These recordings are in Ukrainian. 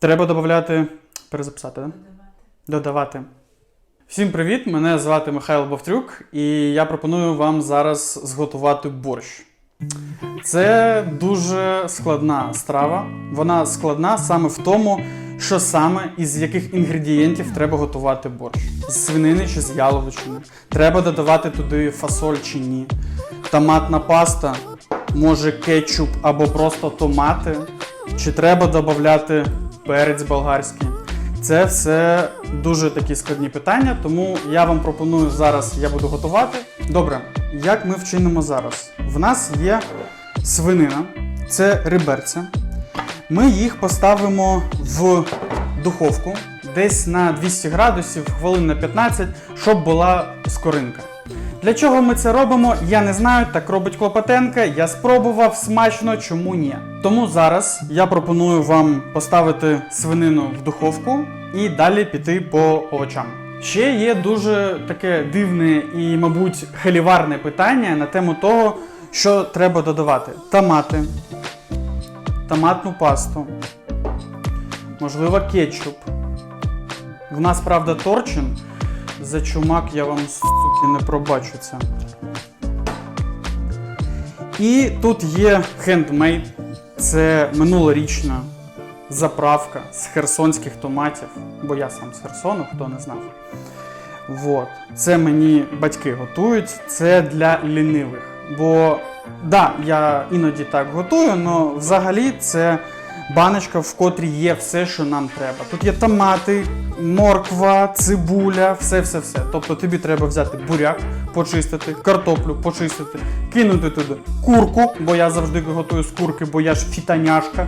Треба додати. Перезаписати, так? Да? Додавати. Всім привіт! Мене звати Михайло Бовтрюк, і я пропоную вам зараз зготувати борщ. Це дуже складна страва. Вона складна саме в тому, що саме із яких інгредієнтів треба готувати борщ. З свинини чи з яловичини. Треба додавати туди фасоль чи ні. Томатна паста, може кетчуп або просто томати. Чи треба додати перець болгарський? Це все дуже такі складні питання, тому я вам пропоную зараз, я буду готувати. Добре, як ми вчинимо зараз? В нас є свинина, це риберця. Ми їх поставимо в духовку десь на 200 градусів, хвилин на 15, щоб була скоринка. Для чого ми це робимо, я не знаю. Так робить Клопотенка. Я спробував смачно, чому ні. Тому зараз я пропоную вам поставити свинину в духовку і далі піти по овочам. Ще є дуже таке дивне і, мабуть, хеліварне питання на тему того, що треба додавати: томати, томатну пасту, можливо, кетчуп. В нас, правда, торчин. За чумак я вам, суки, не пробачу це. І тут є хендмейд. Це минулорічна заправка з херсонських томатів, бо я сам з Херсону, хто не знав. Вот. Це мені батьки готують, це для лінивих. Бо да, я іноді так готую, але взагалі це баночка, в котрій є все, що нам треба. Тут є томати, морква, цибуля, все-все-все. Тобто тобі треба взяти буряк, почистити, картоплю, почистити, кинути туди курку, бо я завжди готую з курки, бо я ж фітаняшка.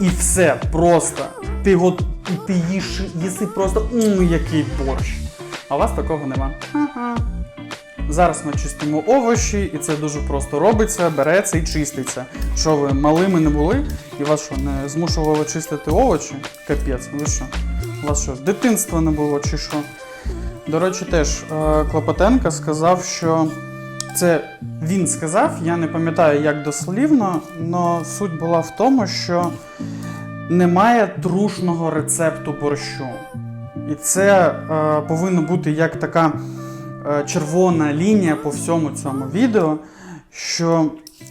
І все просто. Ти гот... і ти їш, їси просто м, який борщ. А у вас такого нема. Зараз ми чистимо овочі, і це дуже просто робиться, береться і чиститься. Що ви малими не були, і вас що, не змушували чистити овочі? Капець, ви що? У вас що, дитинства не було чи що? До речі, теж е, Клопотенко сказав, що це він сказав, я не пам'ятаю як дослівно, але суть була в тому, що немає трушного рецепту борщу. І це е, повинно бути як така червона лінія по всьому цьому відео, що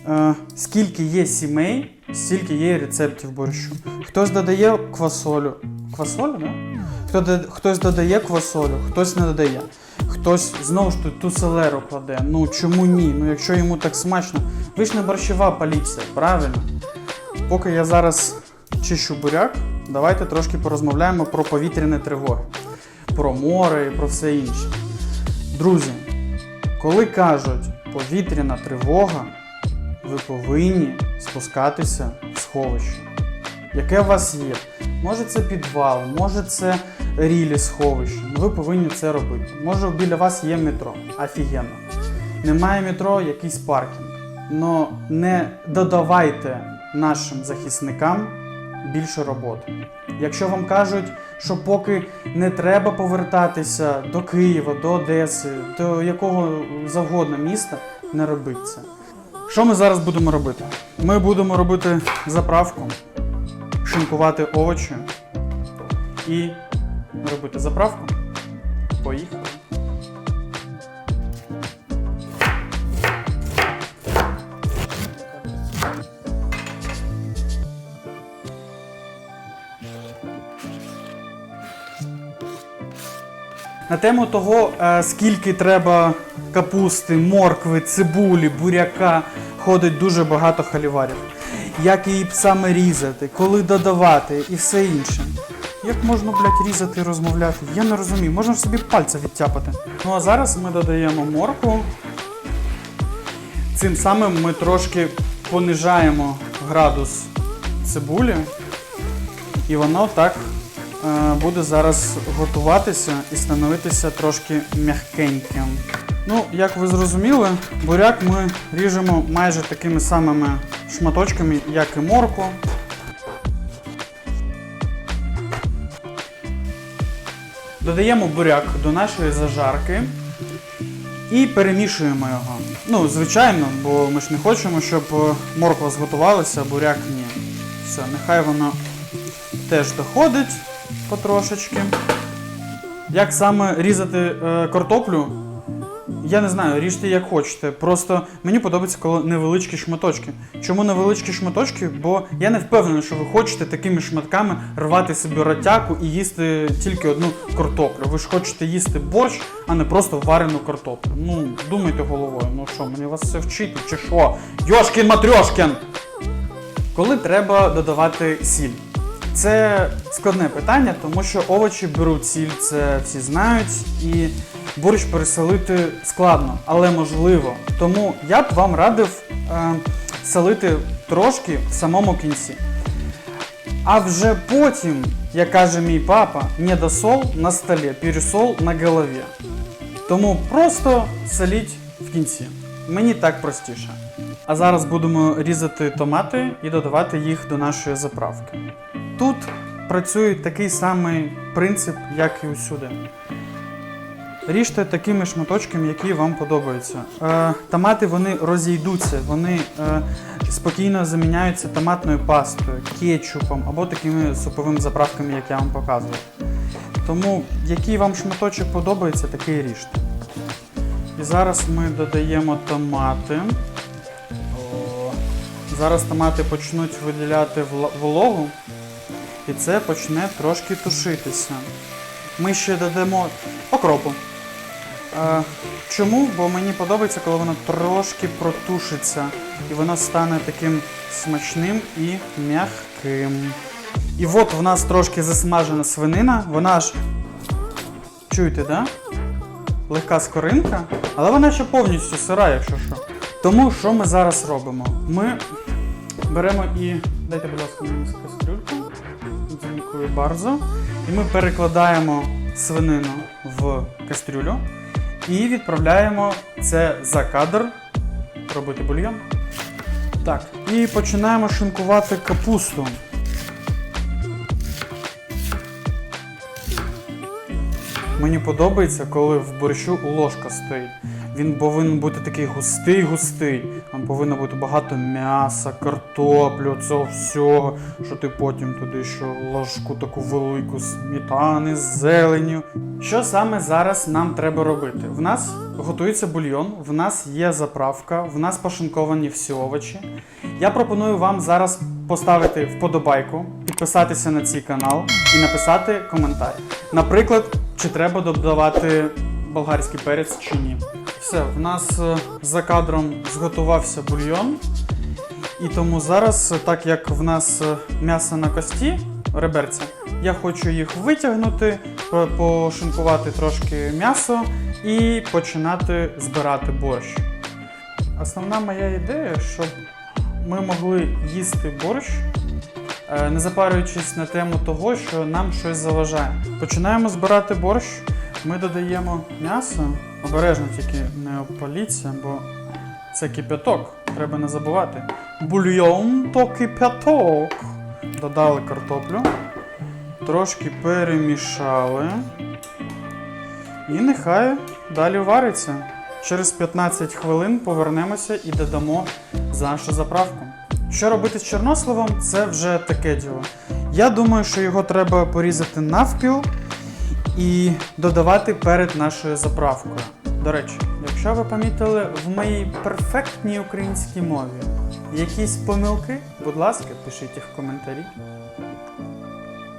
е, скільки є сімей, стільки є рецептів борщу. Хтось додає квасолю. Квасолю, да? Хто хтось додає квасолю, хтось не додає. Хтось знову ж ту селеру кладе. Ну чому ні? Ну якщо йому так смачно. Ви ж не борщова поліція, правильно? Поки я зараз чищу буряк, давайте трошки порозмовляємо про повітряні тривоги, про море і про все інше. Друзі, коли кажуть повітряна тривога, ви повинні спускатися в сховище. Яке у вас є? Може це підвал, може це рілі сховище. Ну, Ви повинні це робити. Може біля вас є метро. Офігенно. Немає метро, якийсь паркінг. Но не додавайте нашим захисникам більше роботи. Якщо вам кажуть, що поки не треба повертатися до Києва, до Одеси, до якого завгодно міста, не робіть це. Що ми зараз будемо робити? Ми будемо робити заправку, шинкувати овочі і робити заправку. Поїхали. На тему того, е, скільки треба капусти, моркви, цибулі, буряка, ходить дуже багато халіварів. Як її саме різати, коли додавати і все інше. Як можна, блядь, різати і розмовляти? Я не розумію, можна ж собі пальця відтяпати. Ну а зараз ми додаємо моркву. Цим самим ми трошки понижаємо градус цибулі, і воно так буде зараз готуватися і становитися трошки м'якеньким. Ну, як ви зрозуміли, буряк ми ріжемо майже такими самими шматочками, як і морку. Додаємо буряк до нашої зажарки і перемішуємо його. Ну, звичайно, бо ми ж не хочемо, щоб е, морква зготувалася, а буряк ні. Все, нехай воно теж доходить потрошечки. Як саме різати е, картоплю? Я не знаю, ріжте як хочете. Просто мені подобається, коли невеличкі шматочки. Чому невеличкі шматочки? Бо я не впевнений, що ви хочете такими шматками рвати собі ротяку і їсти тільки одну картоплю. Ви ж хочете їсти борщ, а не просто варену картоплю. Ну, думайте головою, ну що, мені вас все вчити, чи що? Йошкін Матрьошкін! Коли треба додавати сіль? Це складне питання, тому що овочі беруть сіль, це всі знають, і борщ переселити складно, але можливо. Тому я б вам радив е, солити трошки в самому кінці. А вже потім, як каже мій папа, не на столі, пересол на голові. Тому просто соліть в кінці. Мені так простіше. А зараз будемо різати томати і додавати їх до нашої заправки. Тут працює такий самий принцип, як і усюди. Ріжте такими шматочками, які вам подобаються. Е, томати вони розійдуться, вони е, спокійно заміняються томатною пастою, кетчупом або такими суповими заправками, як я вам показував. Тому який вам шматочок подобається, такий ріжте. І зараз ми додаємо томати. Зараз томати почнуть виділяти вологу, і це почне трошки тушитися. Ми ще додамо окропу. Е, чому? Бо мені подобається, коли воно трошки протушиться, і воно стане таким смачним і м'яким. І от в нас трошки засмажена свинина, вона ж. Чуєте, да? Легка скоринка, але вона ще повністю сира, якщо що. Тому що ми зараз робимо? Ми беремо і. Дайте, будь ласка, мені кастрюльку. Дякую bardzo. І ми перекладаємо свинину в кастрюлю і відправляємо це за кадр робити бульйон. Так, і починаємо шинкувати капусту. Мені подобається, коли в борщу ложка стоїть. Він повинен бути такий густий-густий. Там повинно бути багато м'яса, картоплю, цього всього, що ти потім туди ще ложку таку велику сметани з зеленню. Що саме зараз нам треба робити? В нас готується бульйон, в нас є заправка, в нас пошинковані всі овочі. Я пропоную вам зараз поставити вподобайку, підписатися на цей канал і написати коментар. Наприклад, чи треба додавати болгарський перець чи ні. Все, в нас е, за кадром зготувався бульйон. І тому зараз, е, так як в нас е, м'ясо на кості, реберця, я хочу їх витягнути, пошинкувати трошки м'ясо і починати збирати борщ. Основна моя ідея, щоб ми могли їсти борщ, не запарюючись на тему того, що нам щось заважає. Починаємо збирати борщ, ми додаємо м'ясо. Обережно тільки не опаліться, бо це кип'яток, треба не забувати. Бульйон то кип'яток. Додали картоплю, трошки перемішали. І нехай далі вариться. Через 15 хвилин повернемося і додамо нашу заправку. Що робити з чорносливом, це вже таке діло. Я думаю, що його треба порізати навпіл і додавати перед нашою заправкою. До речі, якщо ви помітили в моїй перфектній українській мові якісь помилки, будь ласка, пишіть їх в коментарі.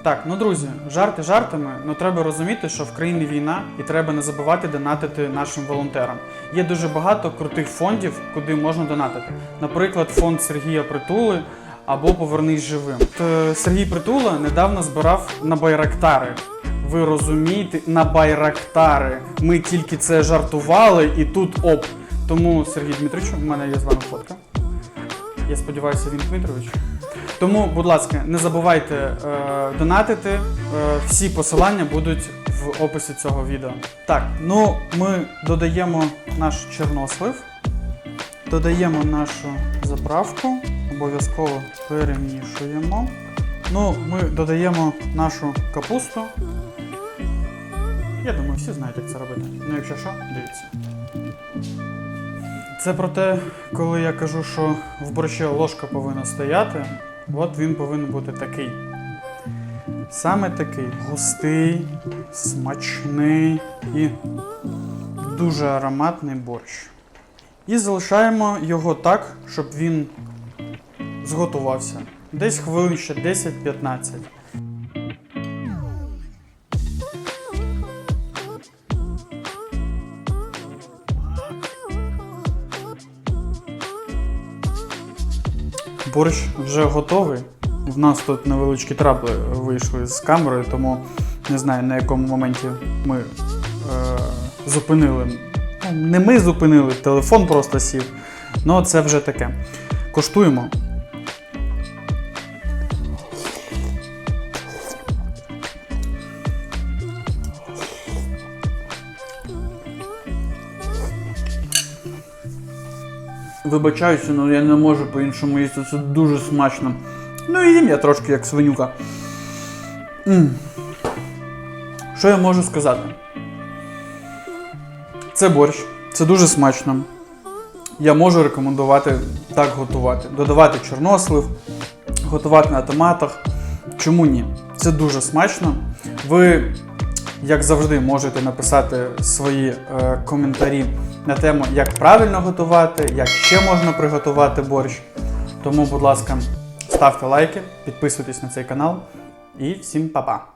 Так, ну друзі, жарти жартами, але треба розуміти, що в країні війна і треба не забувати донатити нашим волонтерам. Є дуже багато крутих фондів, куди можна донатити. Наприклад, фонд Сергія Притули або Повернись живим. Е, Сергій Притула недавно збирав на байрактари. Ви розумієте, на байрактари. Ми тільки це жартували і тут оп. Тому, Сергій Дмитричу, в мене є з вами фотка. Я сподіваюся, він Дмитрович. Тому, будь ласка, не забувайте е, донатити. Е, всі посилання будуть в описі цього відео. Так, ну ми додаємо наш чорнослив, додаємо нашу заправку, обов'язково перемішуємо. Ну, ми додаємо нашу капусту. Я думаю, всі знають, як це робити. Ну, якщо що, дивіться. Це про те, коли я кажу, що в борщі ложка повинна стояти, от він повинен бути такий. Саме такий густий, смачний і дуже ароматний борщ. І залишаємо його так, щоб він зготувався. Десь хвилин ще 10-15. Борщ вже готовий. В нас тут невеличкі трапли вийшли з камерою, тому не знаю на якому моменті ми е, зупинили. Ну, не ми зупинили, телефон просто сів. Ну, це вже таке. Коштуємо. Вибачаюся, але я не можу по-іншому їсти. Це дуже смачно. Ну і їм я трошки як свинюка. м Що я можу сказати? Це борщ, це дуже смачно. Я можу рекомендувати так готувати. Додавати чорнослив, готувати на томатах. Чому ні? Це дуже смачно. Ви, як завжди, можете написати свої е, коментарі на тему, як правильно готувати, як ще можна приготувати борщ. Тому, будь ласка, ставте лайки, підписуйтесь на цей канал і всім па-па!